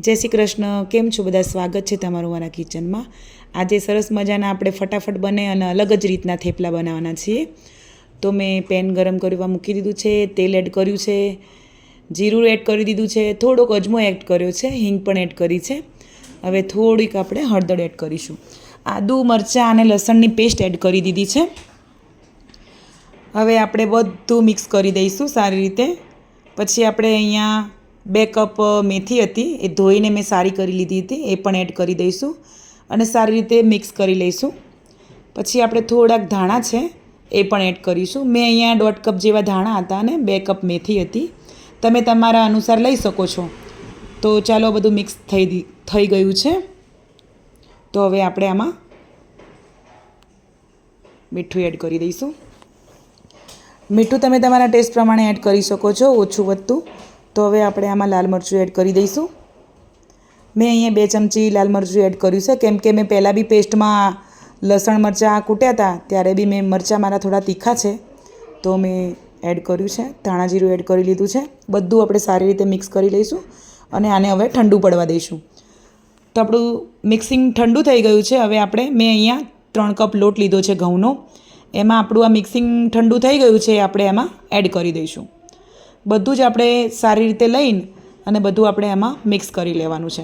જય શ્રી કૃષ્ણ, કેમ છો બધા? સ્વાગત છે તમારું મારા કિચનમાં. આજે સરસ મજાના આપણે ફટાફટ બને અને અલગ જ રીતના થેપલા બનાવવાના છીએ. તો મેં પેન ગરમ કરવા મૂકી દીધું છે, તેલ એડ કર્યું છે, જીરું એડ કરી દીધું છે, થોડોક અજમો એડ કર્યો છે, હિંગ પણ એડ કરી છે. હવે થોડીક આપણે હળદર એડ કરીશું. આદુ, મરચાં અને લસણની પેસ્ટ એડ કરી દીધી છે. હવે આપણે બધું મિક્સ કરી દઈશું સારી રીતે. પછી આપણે અહીંયા બે કપ મેથી હતી. એ ધોઈને મેં સારી કરી લીધી હતી. એ પણ એડ કરી દઈશું અને સારી રીતે મિક્સ કરી લઈશું. પછી આપણે થોડાક ધાણા છે એ પણ એડ કરીશું. મેં અહીંયા દોઢ કપ જેવા ધાણા હતા અને બે કપ મેથી હતી. તમે તમારા અનુસાર લઈ શકો છો. તો ચાલો, બધું મિક્સ થઈ થઈ ગયું છે. તો હવે આપણે આમાં મીઠું એડ કરી દઈશું. મીઠું તમે તમારા ટેસ્ટ પ્રમાણે એડ કરી શકો છો, ઓછું વધતું. તો હવે આપણે આમાં લાલ મરચું એડ કરી દઈશું. મેં અહીંયા બે ચમચી લાલ મરચું એડ કર્યું છે. કેમ કે મેં પહેલાં બી પેસ્ટમાં લસણ મરચાં કૂટ્યા હતા, ત્યારે બી મેં મરચાં મારા થોડા તીખા છે. તો મેં એડ કર્યું છે. ધાણા જીરું એડ કરી લીધું છે. બધું આપણે સારી રીતે મિક્સ કરી લઈશું અને આને હવે ઠંડુ પડવા દઈશું. તો આપણું મિક્સિંગ ઠંડુ થઈ ગયું છે. હવે આપણે મેં અહીંયા ત્રણ કપ લોટ લીધો છે ઘઉંનો. એમાં આપણું આ મિક્સિંગ ઠંડુ થઈ ગયું છે આપણે એમાં એડ કરી દઈશું. બધું જ આપણે સારી રીતે લઈને અને બધું આપણે એમાં મિક્સ કરી લેવાનું છે.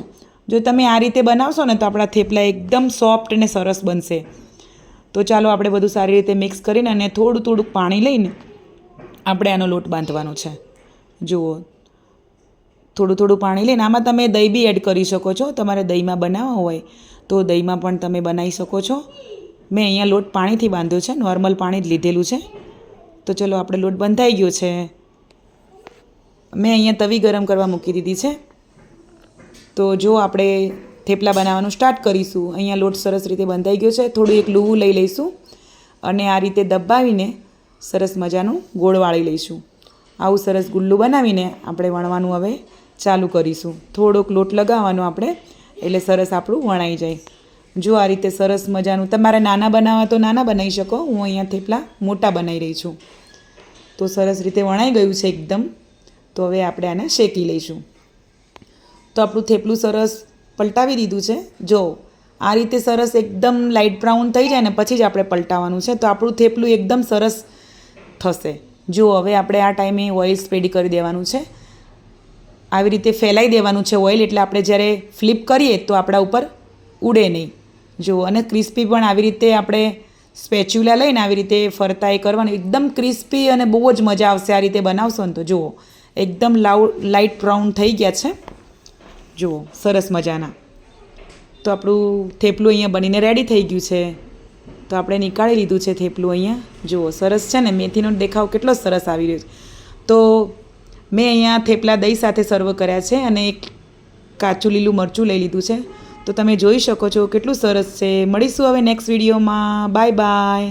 જો તમે આ રીતે બનાવશો ને તો આપણા થેપલા એકદમ સોફ્ટ અને સરસ બનશે. તો ચાલો આપણે બધું સારી રીતે મિક્સ કરીને અને થોડું થોડુંક પાણી લઈને આપણે આનો લોટ બાંધવાનો છે. જુઓ. થોડું થોડું પાણી લઈને આમાં તમે દહીં બી એડ કરી શકો છો. તમારે દહીંમાં બનાવવા હોય તો દહીંમાં પણ તમે બનાવી શકો છો. મેં અહીંયા લોટ પાણીથી બાંધ્યો છે. નોર્મલ પાણી જ લીધેલું છે. તો ચલો આપણે લોટ બંધાઈ ગયો છે. મેં અહીંયા તવી ગરમ કરવા મૂકી દીધી છે. તો જો આપણે થેપલા બનાવવાનું સ્ટાર્ટ કરીશું. અહીંયા લોટ સરસ રીતે બંધાઈ ગયો છે. થોડું એક લૂવું લઈ લઈશું અને આ રીતે દબાવીને સરસ મજાનું ગોળ વાળી લઈશું. આવું સરસ ગુલ્લું બનાવીને આપણે વણવાનું હવે ચાલુ કરીશું. થોડોક લોટ લગાવવાનો આપણે, એટલે સરસ આપણું વણાઈ જાય. જો આ રીતે સરસ મજાનું, તમારે નાના બનાવવા તો નાના બનાવી શકો. હું અહીંયા થેપલા મોટા બનાવી રહી છું. તો સરસ રીતે વણાઈ ગયું છે એકદમ. તો હવે આપણે આને શેકી લઈશું. તો આપણું થેપલું સરસ પલટાવી દીધું છે. જો, આ રીતે સરસ એકદમ લાઇટ બ્રાઉન થઈ જાય ને પછી જ આપણે પલટાવવાનું છે. તો આપણું થેપલું એકદમ સરસ થશે. જો, હવે આપણે આ ટાઈમે ઓઇલ સ્પ્રેડ કરી દેવાનું છે. આવી રીતે ફેલાઈ દેવાનું છે ઓઇલ, એટલે આપણે જ્યારે ફ્લિપ કરીએ તો આપણા ઉપર ઉડે નહીં. જો, અને ક્રિસ્પી પણ આવી રીતે આપણે સ્પેચ્યુલા લઈને આવી રીતે ફરતા એ કરવાનું. એકદમ ક્રિસ્પી અને બહુ જ મજા આવશે આ રીતે બનાવશો ને તો. જુઓ એકદમ લાઉ લાઇટ બ્રાઉન થઈ ગયા છે. જુઓ, સરસ મજાના. તો આપણું થેપલું અહીંયા બનીને રેડી થઈ ગયું છે. તો આપણે નીકાળી લીધું છે થેપલું અહીંયા. જુઓ, સરસ છે ને? મેથીનો દેખાવ કેટલો સરસ આવી રહ્યો છે. તો મેં અહીંયા થેપલા દહીં સાથે સર્વ કર્યા છે અને એક કાચું લીલું મરચું લઈ લીધું છે. તો તમે જોઈ શકો છો કેટલું સરસ છે. મળીશું હવે નેક્સ્ટ વિડીયોમાં બાય બાય